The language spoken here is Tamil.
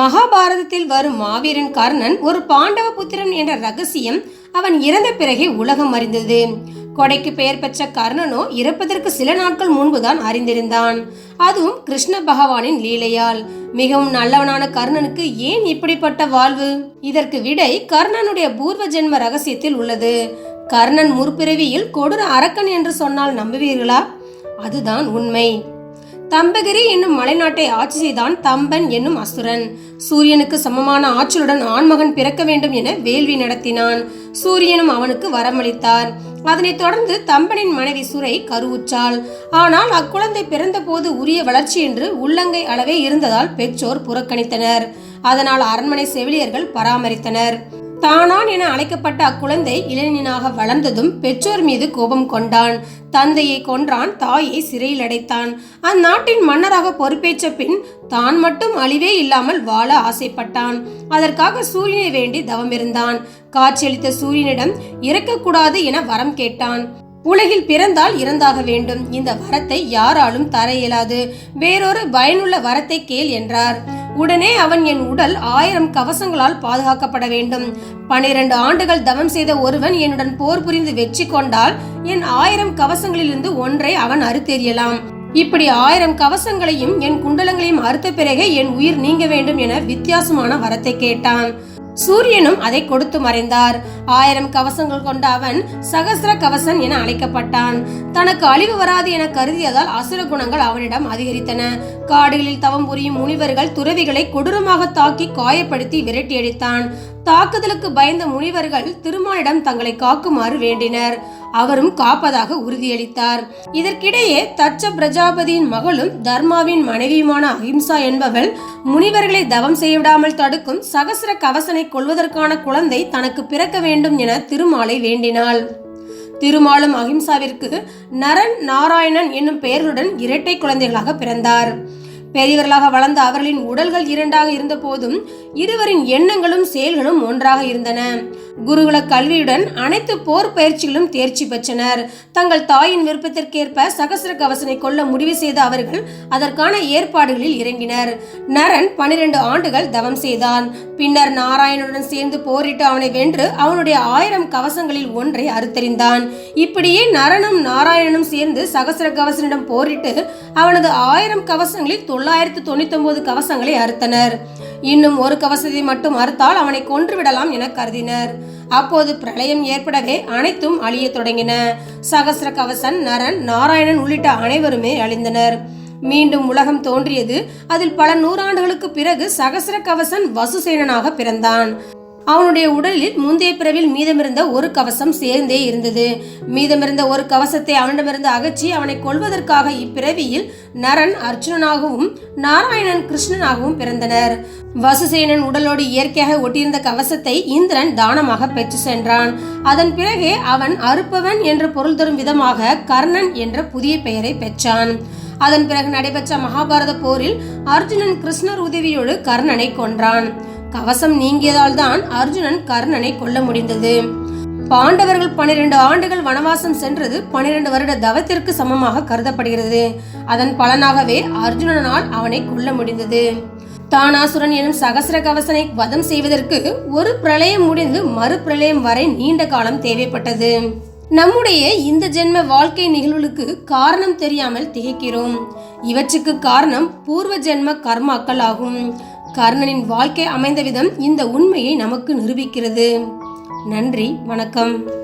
மகாபாரதத்தில் வரும் மாவீரன் கர்ணன் ஒரு பாண்டவ புத்திரன் என்ற ரகசியம் அவன் இறந்த பிறகே உலகம் அறிந்தது. கொடைக்கு பெயர் பெற்ற கர்ணனோ இறப்பதற்கு சில நாட்கள் முன்புதான் அறிந்திருந்தான். அதுவும் கிருஷ்ண பகவானின் லீலையால். மிகவும் நல்லவனான கர்ணனுக்கு ஏன் இப்படிப்பட்ட வாழ்வு? இதற்கு விடை கர்ணனுடைய பூர்வ ஜென்ம ரகசியத்தில் உள்ளது. கர்ணன் முற்பிறவியில் கொடூர அரக்கன் என்று சொன்னால் நம்புவீர்களா? அதுதான் உண்மை. தம்பகிரி என்னும் மலைநாட்டை ஆட்சி செய்தான் தம்பன் என்னும் அசுரன். சூரியனுக்கு சமமான ஆற்றலுடன் ஆண்மகன் பிறக்க வேண்டும் என வேள்வி நடத்தினான். சூரியனும் அவனுக்கு வரமளித்தார். அதனைத் தொடர்ந்து தம்பனின் மனைவி சுரை கருவுற்றாள். ஆனால் அக்குழந்தை பிறந்தபோது உரிய வளர்ச்சி என்று உள்ளங்கை அளவே இருந்ததால் பெற்றோர் புறக்கணித்தனர். அதனால் அரண்மனை செவிலியர்கள் பராமரித்தனர். தானான் என அழைக்கப்பட்ட அக்குழந்தை இளைஞனாக வளர்ந்ததும் பெற்றோர் மீது கோபம் கொண்டான். தந்தையை கொன்றான் தாயை சிறையில் அடைத்தான். அந்நாட்டின் மன்னராக பொறுப்பேற்ற பின் தான் மட்டும் அழிவே இல்லாமல் வாழ ஆசைப்பட்டான். அதற்காக சூரியனை வேண்டி தவமிருந்தான். காட்சியளித்த சூரியனிடம் இறக்கக்கூடாது என வரம் கேட்டான். உலகில் பிறந்தால் இறந்தாக வேண்டும். இந்த வரத்தை யாராலும் தர இயலாது. வேறொரு பயனுள்ள வரத்தை கேள் என்றார். உடனே அவன் என் உடல் ஆயிரம் கவசங்களால் பாதுகாக்கப்பட வேண்டும். பனிரெண்டு ஆண்டுகள் தவம் செய்த ஒருவன் என்னுடன் போர் புரிந்து வெற்றி கொண்டால் என் ஆயிரம் கவசங்களிலிருந்து ஒன்றை அவன் அறுத்தெறியலாம். இப்படி ஆயிரம் கவசங்களையும் என் குண்டலங்களையும் அறுத்த பிறகே என் உயிர் நீங்க வேண்டும் என வித்தியாசமான வரத்தை கேட்டான். சூரியனும் அதை கொடுத்து மறைந்தார். ஆயிரம் கவசங்கள் கொண்ட அவன் சகசிர கவசன் என அழைக்கப்பட்டான். தனக்கு அழிவு வராது என கருதியதால் அசுர குணங்கள் அவனிடம் அதிகரித்தன. காடுகளில் தவம் புரியும் முனிவர்கள் துறவிகளை கொடூரமாக தாக்கி காயப்படுத்தி விரட்டியடித்தான். தாக்குதலுக்கு பயந்த முனிவர்கள் திருமாலிடம் தங்களை காக்குமாறு வேண்டினர். அவரும் காப்பதாக உறுதியளித்தார். இதற்கிடையே தச்ச பிரஜாபதியின் மகளும் தர்மாவின் மனைவியுமான அஹிம்சா என்பவள் முனிவர்களை தவம் செய்யவிடாமல் தடுக்கும் சகசர கவசனை கொள்வதற்கான குழந்தை தனக்கு பிறக்க வேண்டும் என திருமாலை வேண்டினாள். திருமாலும் அஹிம்சாவிற்கு நரன் நாராயணன் என்னும் பெயர்களுடன் இரட்டை குழந்தைகளாக பிறந்தார். பெரியவர்களாக வளர்ந்த அவர்களின் உடல்கள் இரண்டாக இருந்த போதும் இருவரின் எண்ணங்களும் செயல்களும் ஒன்றாக இருந்தன. குருகுல கல்வியுடன் அனைத்து போர் பயிற்சிகளும் தேர்ச்சி பெற்றனர். தங்கள் தாயின் விருப்பத்திற்கேற்ப சகசர கவசனை கொள்ள முடிவு செய்த அவர்கள் அதற்கான ஏற்பாடுகளில் இறங்கினர். நரன் பனிரெண்டு ஆண்டுகள் தவம் செய்தான். பின்னர் நாராயணனுடன் சேர்ந்து போரிட்டு அவனை வென்று அவனுடைய ஆயிரம் கவசங்களில் ஒன்றை அறுத்தறிந்தான். இப்படியே நரனும் நாராயணனும் சேர்ந்து சகசர கவசனிடம் போரிட்டு அவனது ஆயிரம் கவசங்களில் தொள்ளாயிரத்து தொண்ணூத்தி கவசங்களை அறுத்தனர். இன்னும் ஒரு கவசத்தை மட்டும் அறுத்தால் அவனை கொன்று விடலாம் என கருதினர். அப்போது பிரளயம் ஏற்படவே அனைத்தும் அழியத் தொடங்கின. சகசிர கவசன் நரன் நாராயணன் உள்ளிட்ட அனைவருமே அழிந்தனர். மீண்டும் உலகம் தோன்றியது. அதில் பல நூறாண்டுகளுக்கு பிறகு சகசிர கவசன் வசுசேனனாக பிறந்தான். அவனுடைய உடலில் முந்தைய பிறவில் மீதமிருந்த ஒரு கவசம் சேர்ந்தே இருந்தது. மீதமிருந்த ஒரு கவசத்தை அவனிடமிருந்து அகற்றி அவனை கொல்வதற்காக இப்பிறவியில் நரன் அர்ஜுனனாகவும் நாராயணன் கிருஷ்ணனாகவும் பிறந்தனர். வசுசேனன் உடலோடு இயற்கையாக ஒட்டியிருந்த கவசத்தை இந்திரன் தானமாக பெற்று சென்றான். அதன் பிறகே அவன் அறுப்பவன் என்று பொருள் தரும் விதமாக கர்ணன் என்ற புதிய பெயரை பெற்றான். அதன் பிறகு நடைபெற்ற மகாபாரத போரில் அர்ஜுனன் கிருஷ்ணர் உதவியோடு கர்ணனை கொன்றான். கவசம் நீங்கியதால் தான் அர்ஜுனன் கர்ணனை கொல்ல முடிந்தது. பாண்டவர்கள் பனிரெண்டு ஆண்டுகள் வனவாசம் சென்றது பனிரெண்டு வருட தவத்திற்கு சமமாக கருதப்படுகிறது. அதன் பலனாகவே அர்ஜுனனால் அவனை கொல்ல முடிந்தது. தானாசுரன் எனும் சகசர கவசனை வதம் செய்வதற்கு ஒரு பிரளயம் முடிந்து மறு பிரளயம் வரை நீண்ட காலம் தேவைப்பட்டது. நம்முடைய இந்த ஜென்ம வாழ்க்கை நிகழ்வுகளுக்கு காரணம் தெரியாமல் திகைக்கிறோம். இவற்றுக்கு காரணம் பூர்வ ஜென்ம கர்மாக்கள் ஆகும். கர்ணனின் வாழ்க்கை அமைந்த விதம் இந்த உண்மையை நமக்கு நிரூபிக்கிறது. நன்றி வணக்கம்.